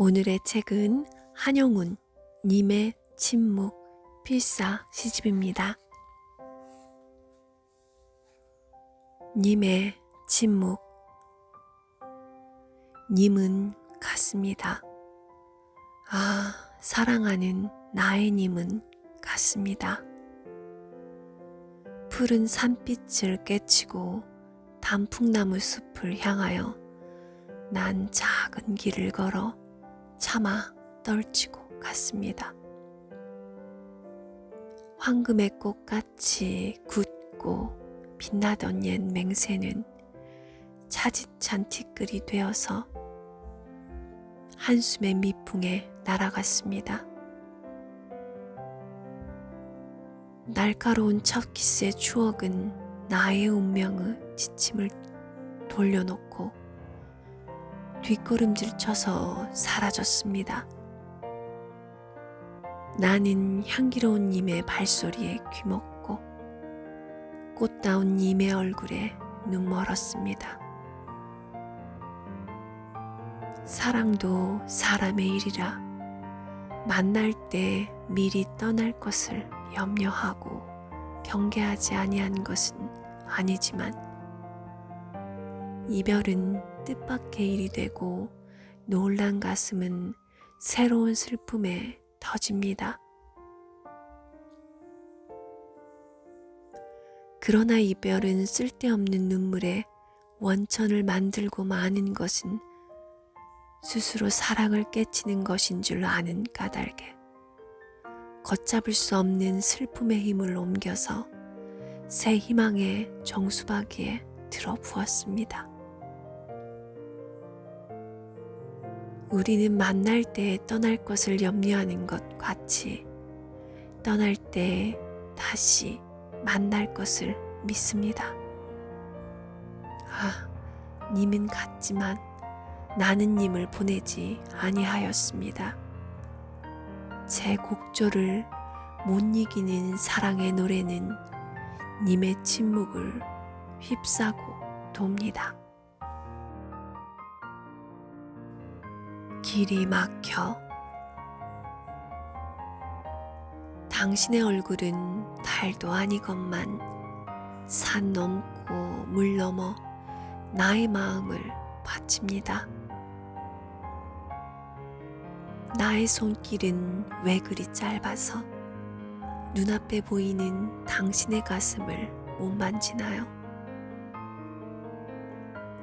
오늘의 책은 한영운 님의 침묵 필사 시집입니다. 님의 침묵 님은 같습니다. 아, 사랑하는 나의 님은 같습니다. 푸른 산빛을 깨치고 단풍나무 숲을 향하여 난 작은 길을 걸어 차마 떨치고 갔습니다. 황금의 꽃같이 굳고 빛나던 옛 맹세는 차디찬 티끌이 되어서 한숨의 미풍에 날아갔습니다. 날카로운 첫 키스의 추억은 나의 운명의 지침을 돌려놓고 뒷걸음질 쳐서 사라졌습니다. 나는 향기로운 님의 발소리에 귀먹고 꽃다운 님의 얼굴에 눈 멀었습니다. 사랑도 사람의 일이라 만날 때 미리 떠날 것을 염려하고 경계하지 아니한 것은 아니지만 이별은 뜻밖의 일이 되고 놀란 가슴은 새로운 슬픔에 터집니다. 그러나 이별은 쓸데없는 눈물에 원천을 만들고 마는 것은 스스로 사랑을 깨치는 것인 줄 아는 까닭에 걷잡을 수 없는 슬픔의 힘을 옮겨서 새 희망의 정수박이에 들어부었습니다. 우리는 만날 때 떠날 것을 염려하는 것 같이 떠날 때 다시 만날 것을 믿습니다. 아, 님은 같지만 나는 님을 보내지 아니하였습니다. 제 곡조를 못 이기는 사랑의 노래는 님의 침묵을 휩싸고 돕니다. 길이 막혀 당신의 얼굴은 달도 아니건만 산 넘고 물 넘어 나의 마음을 바칩니다. 나의 손길은 왜 그리 짧아서 눈앞에 보이는 당신의 가슴을 못 만지나요?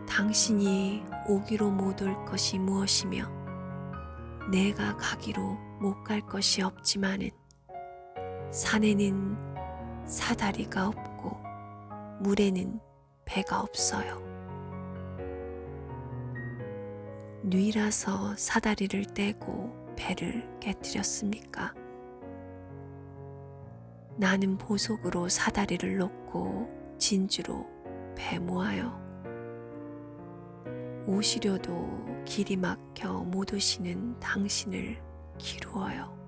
당신이 오기로 못 올 것이 무엇이며 내가 가기로 못 갈 것이 없지만은 산에는 사다리가 없고 물에는 배가 없어요. 뉘라서 사다리를 떼고 배를 깨뜨렸습니까? 나는 보석으로 사다리를 놓고 진주로 배 모아요. 오시려도 길이 막혀 못 오시는 당신을 기루어요.